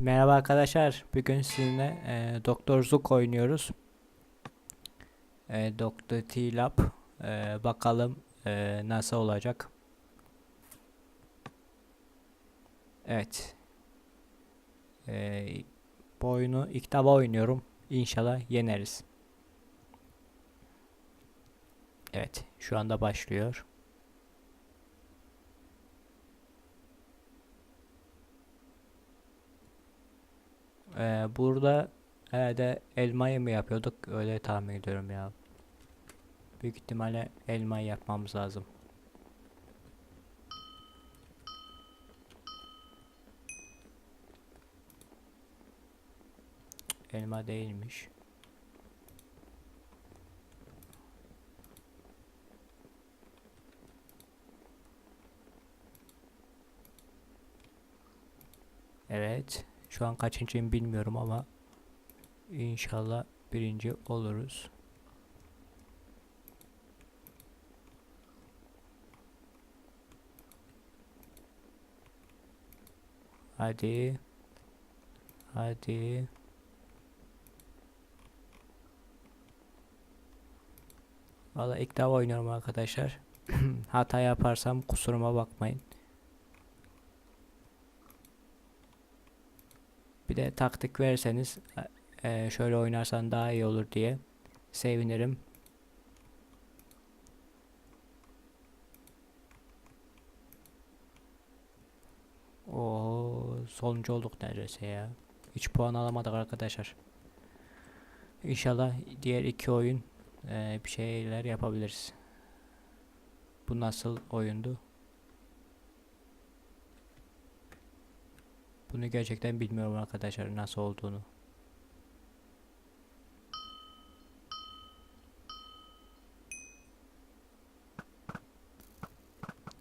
Merhaba arkadaşlar. Bugün sizinle e, Doktor Zook oynuyoruz. E, Doktor T-Lab. E, bakalım e, nasıl olacak. Evet. E, bu oyunu ilk defa oynuyorum. İnşallah yeneriz. Evet. Şu anda başlıyor. Ee, burada herhalde elmayı mı yapıyorduk? Öyle tahmin ediyorum ya. Büyük ihtimalle elmayı yapmamız lazım. Elma değilmiş. Evet. Şu an kaçıncıyım bilmiyorum ama inşallah birinci oluruz. Hadi. Hadi. Valla ilk defa oynuyorum arkadaşlar. Hata yaparsam kusuruma bakmayın. Bir de taktik verirseniz e, şöyle oynarsan daha iyi olur diye sevinirim. O sonuncu olduk neredeyse ya. Hiç puan alamadık arkadaşlar. İnşallah diğer iki oyun e, bir şeyler yapabiliriz. Bu nasıl oyundu? Bunu gerçekten bilmiyorum arkadaşlar nasıl olduğunu.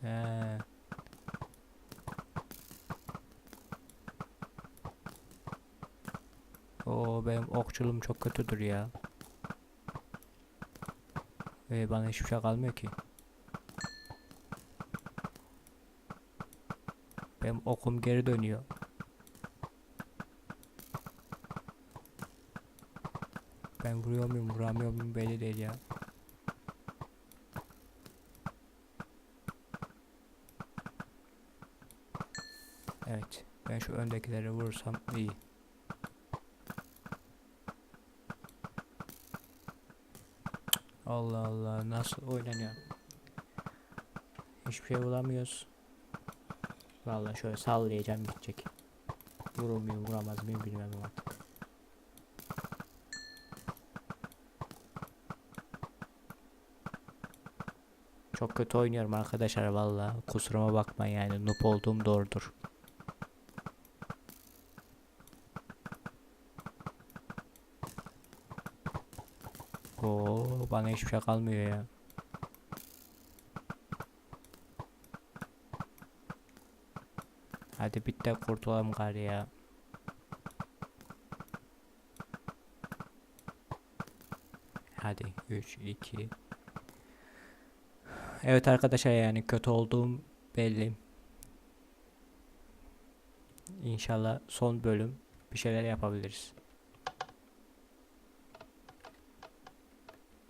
Ee. Oo benim okçuluğum çok kötüdür ya. Ve bana hiçbir şey kalmıyor ki. Benim okum geri dönüyor. Ben vuruyor muyum vuramıyor muyum belli değil ya. Evet. Ben şu öndekileri vurursam iyi. Allah Allah nasıl oynanıyor? Hiçbir şey bulamıyoruz. Vallahi şöyle sallayacağım gidecek. Vurur muyum vuramaz mıyım bilmem artık. Çok kötü oynuyorum arkadaşlar valla. Kusuruma bakmayın yani noob olduğum doğrudur. Oo bana hiçbir şey kalmıyor ya. Hadi bit de kurtulalım gari ya. Hadi 3 2 Evet arkadaşlar yani kötü olduğum belli. İnşallah son bölüm bir şeyler yapabiliriz.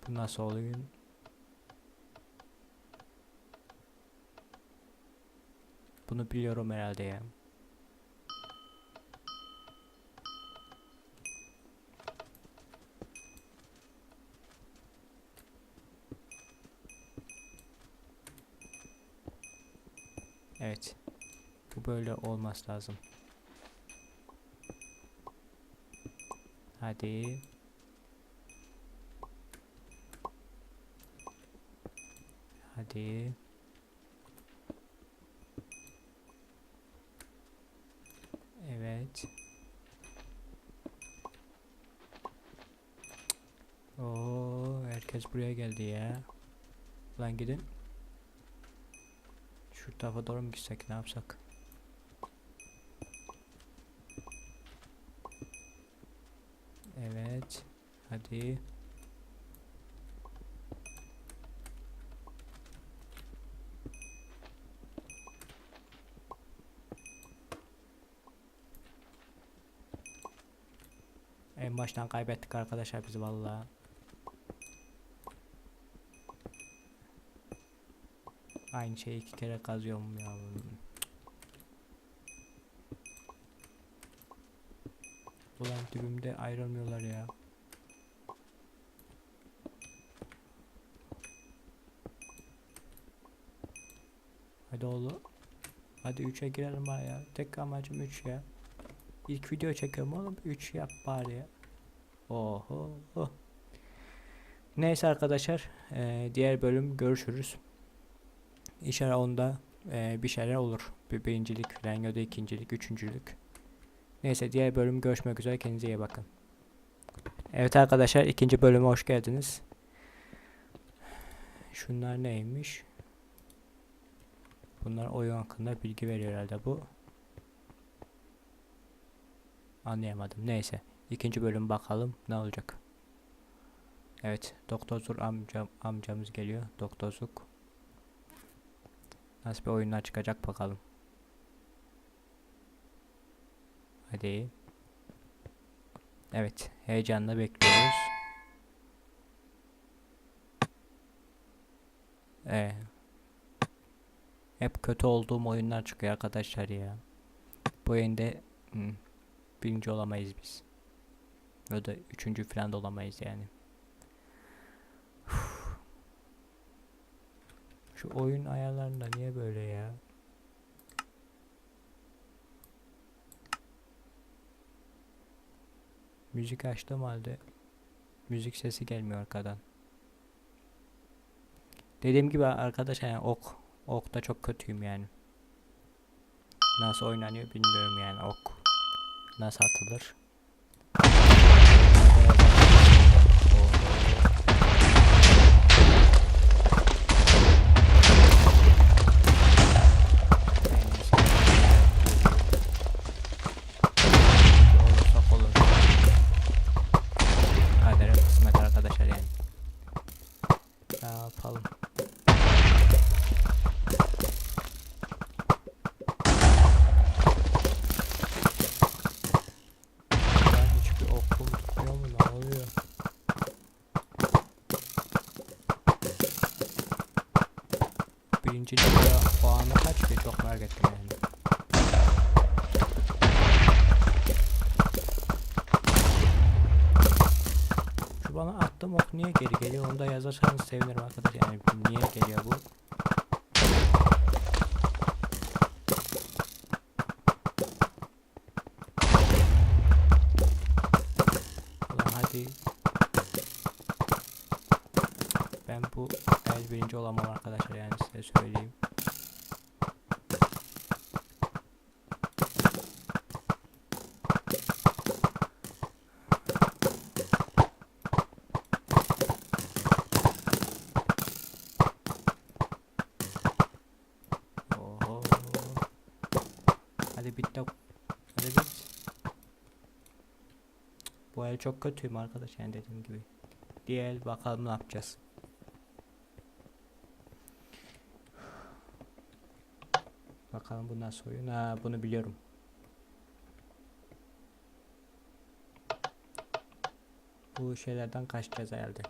Bu nasıl oyun? Bunu biliyorum herhalde ya. Evet. Bu böyle olmaz lazım. Hadi. Hadi. Evet. Oo, herkes buraya geldi ya. Lan gidin. Tarafa doğru mu gitsek ne yapsak? Evet. Hadi. En baştan kaybettik arkadaşlar biz vallahi. Aynı şeyi iki kere kazıyorum ya. Ulan dibimde ayrılmıyorlar ya. Hadi oğlum. Hadi 3'e girelim bari ya. Tek amacım 3 ya. İlk video çekiyorum oğlum. 3 yap bari ya. Oho. oh. Neyse arkadaşlar. eee, diğer bölüm görüşürüz. İnşallah onda eee, bir şeyler olur. Bir birincilik falan ya da ikincilik, üçüncülük. Neyse diğer bölüm görüşmek üzere. Kendinize iyi bakın. Evet arkadaşlar ikinci bölüme hoş geldiniz. Şunlar neymiş? Bunlar oyun hakkında bilgi veriyor herhalde bu. Anlayamadım. Neyse. İkinci bölüm bakalım ne olacak. Evet. Doktor Zur amcam, amcamız geliyor. Doktor Zuk. Nasıl bir oyunlar çıkacak bakalım. Hadi. Evet. Heyecanla bekliyoruz. Ee, hep kötü olduğum oyunlar çıkıyor arkadaşlar ya. Bu oyunda hmm, birinci olamayız biz. Ya da üçüncü falan da olamayız yani. Şu oyun ayarlarında niye böyle ya? Müzik açtım halde müzik sesi gelmiyor arkadan. Dediğim gibi arkadaşlar yani ok okta çok kötüyüm yani. Nasıl oynanıyor bilmiyorum yani ok. Nasıl atılır? Ne yapalım? Birinci ligde puanı kaç ki? Çok merak ettim yani. Bana attığım ok niye geri geliyor? Onu da yazarsanız sevinirim arkadaş. Yani niye geliyor bu? Ulan. Ben bu el birinci olamam arkadaşlar yani size söyleyeyim. Oho. Hadi bit de Hadi bit. Bu el çok kötüyüm arkadaş yani dediğim gibi. Diğer bakalım ne yapacağız. Bakalım bu nasıl oyun. Ha bunu biliyorum. Bu şeylerden kaçacağız herhalde.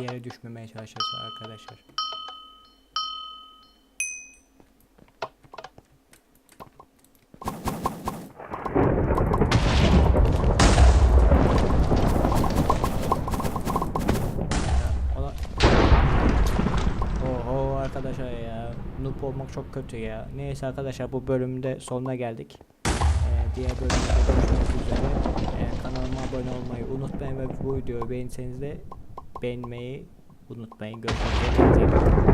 Yere düşmemeye çalışacağız arkadaşlar. Arkadaşlar ya. Noob olmak çok kötü ya. Neyse arkadaşlar bu bölümde sonuna geldik. Ee, diğer bölümde görüşmek üzere. Ee, kanalıma abone olmayı unutmayın ve bu videoyu beğenseniz de beğenmeyi unutmayın. Görüşmek üzere.